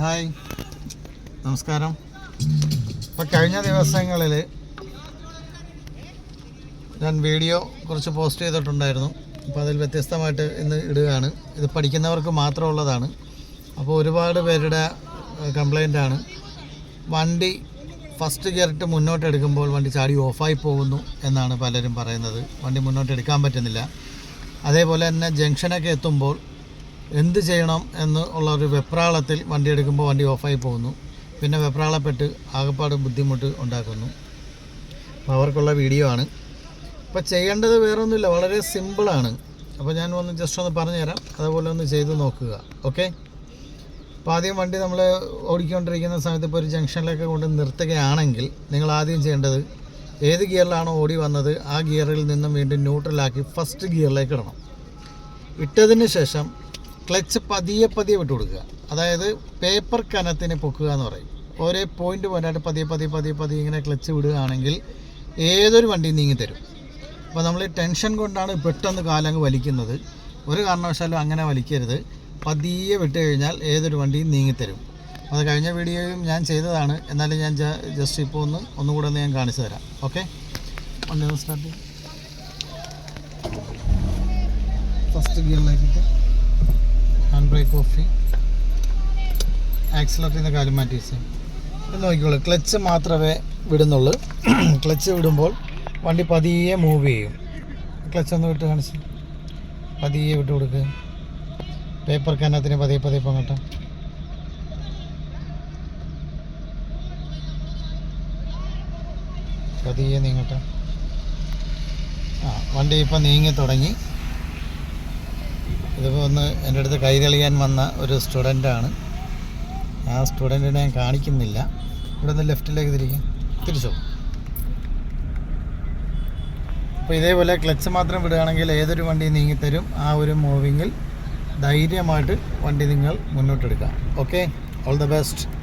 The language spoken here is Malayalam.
ഹായ്. നമസ്കാരം. ഇപ്പം കഴിഞ്ഞ ദിവസങ്ങളിൽ ഞാൻ വീഡിയോ കുറച്ച് പോസ്റ്റ് ചെയ്തിട്ടുണ്ടായിരുന്നു. അപ്പോൾ അതിൽ വ്യത്യസ്തമായിട്ട് ഇന്ന് ഇടുകയാണ്. ഇത് പഠിക്കുന്നവർക്ക് മാത്രമുള്ളതാണ്. അപ്പോൾ ഒരുപാട് പേരുടെ ആണ് വണ്ടി ഫസ്റ്റ് ഗിയറിട്ട് മുന്നോട്ടെടുക്കുമ്പോൾ വണ്ടി ചാടി ഓഫായി പോകുന്നു എന്നാണ് പലരും പറയുന്നത്. വണ്ടി മുന്നോട്ടെടുക്കാൻ പറ്റുന്നില്ല. അതേപോലെ തന്നെ ജംഗ്ഷനൊക്കെ എത്തുമ്പോൾ എന്ത് ചെയ്യണം എന്ന് ഉള്ള ഒരു വെപ്രാളത്തിൽ വണ്ടി എടുക്കുമ്പോൾ വണ്ടി ഓഫായി പോകുന്നു. പിന്നെ വെപ്രാളപ്പെട്ട് ആകപ്പാട് ബുദ്ധിമുട്ട് ഉണ്ടാക്കുന്നു. അപ്പോൾ അവർക്കുള്ള വീഡിയോ ആണ്. അപ്പോൾ ചെയ്യേണ്ടത് വേറൊന്നുമില്ല വളരെ സിമ്പിളാണ് അപ്പോൾ ഞാൻ ഒന്ന് ജസ്റ്റ് ഒന്ന് പറഞ്ഞുതരാം. അതുപോലെ ഒന്ന് ചെയ്ത് നോക്കുക. ഓക്കെ അപ്പോൾ ആദ്യം വണ്ടി നമ്മൾ ഓടിക്കൊണ്ടിരിക്കുന്ന സമയത്ത് ഇപ്പോൾ ഒരു ജംഗ്ഷനിലേക്ക് കൊണ്ട് നിർത്തുകയാണെങ്കിൽ നിങ്ങൾ ആദ്യം ചെയ്യേണ്ടത് ഏത് ഗിയറിലാണോ ഓടി വന്നത് ആ ഗിയറിൽ നിന്നും വീണ്ടും ന്യൂട്രലാക്കി ഫസ്റ്റ് ഗിയറിലേക്ക് ഇടണം. ഇട്ടതിന് ശേഷം ക്ലച്ച് പതിയെ പതിയെ വിട്ടു കൊടുക്കുക. അതായത് പേപ്പർ കനത്തിന് പൊക്കുക എന്ന് പറയും. ഒരേ പോയിന്റ് പോയിന്റായിട്ട് പതിയെ പതിയെ പതിയെ പതിയെ ഇങ്ങനെ ക്ലച്ച് വിടുകയാണെങ്കിൽ ഏതൊരു വണ്ടിയും നീങ്ങി തരും. അപ്പോൾ നമ്മൾ ടെൻഷൻ കൊണ്ടാണ് പെട്ടെന്ന് കാലങ്ങ് വലിക്കുന്നത്. ഒരു കാരണവശാലും അങ്ങനെ വലിക്കരുത്. പതിയെ വിട്ട് കഴിഞ്ഞാൽ ഏതൊരു വണ്ടിയും നീങ്ങിത്തരും അത് കഴിഞ്ഞ വീഡിയോയും ഞാൻ ചെയ്തതാണ്. എന്നാലും ഞാൻ ജസ്റ്റ് ഇപ്പോൾ ഒന്ന് ഒന്നുകൂടെ ഒന്ന് ഞാൻ കാണിച്ചു തരാം. ഓക്കെ വണ്ടി ഒന്ന് സ്റ്റാർട്ട് ഫസ്റ്റ് ഗിയറിലേക്കിട്ട് ഹാൻഡ് ബ്രേക്ക് ഓഫ് ചെയ്യും നിന്ന് കാലും മാറ്റി ഇത് നോക്കിക്കോളൂ. ക്ലച്ച് മാത്രമേ വിടുന്നുള്ളൂ. ക്ലച്ച് വിടുമ്പോൾ വണ്ടി പതിയെ മൂവ് ചെയ്യും. ക്ലച്ച് ഒന്ന് വിട്ട് കാണിച്ച്. പതിയെ വിട്ട് കൊടുക്കുക പേപ്പർ കന്നത്തിന് പതിയെ പതിയെ പങ്ങട്ടെ. പതിയെ നീങ്ങട്ടെ. ആ വണ്ടി ഇപ്പം നീങ്ങി തുടങ്ങി. ഇതിപ്പോൾ ഒന്ന് എന്റെ അടുത്ത് കൈ തെളിയാൻ വന്ന ഒരു സ്റ്റുഡന്റാണ്. ആ സ്റ്റുഡന്റിനെ ഞാൻ കാണിക്കുന്നില്ല. ഇവിടെ നിന്ന് ലെഫ്റ്റിലേക്ക് തിരിക്കും. തിരിച്ചോ? അപ്പോൾ ഇതേപോലെ ക്ലച്ച് മാത്രം വിടുകയാണെങ്കിൽ ഏതൊരു വണ്ടി നീങ്ങിത്തരും. ആ ഒരു മൂവിങ്ങിൽ ധൈര്യമായിട്ട് വണ്ടി നിങ്ങൾ മുന്നോട്ടെടുക്കാം. ഓക്കെ? All the best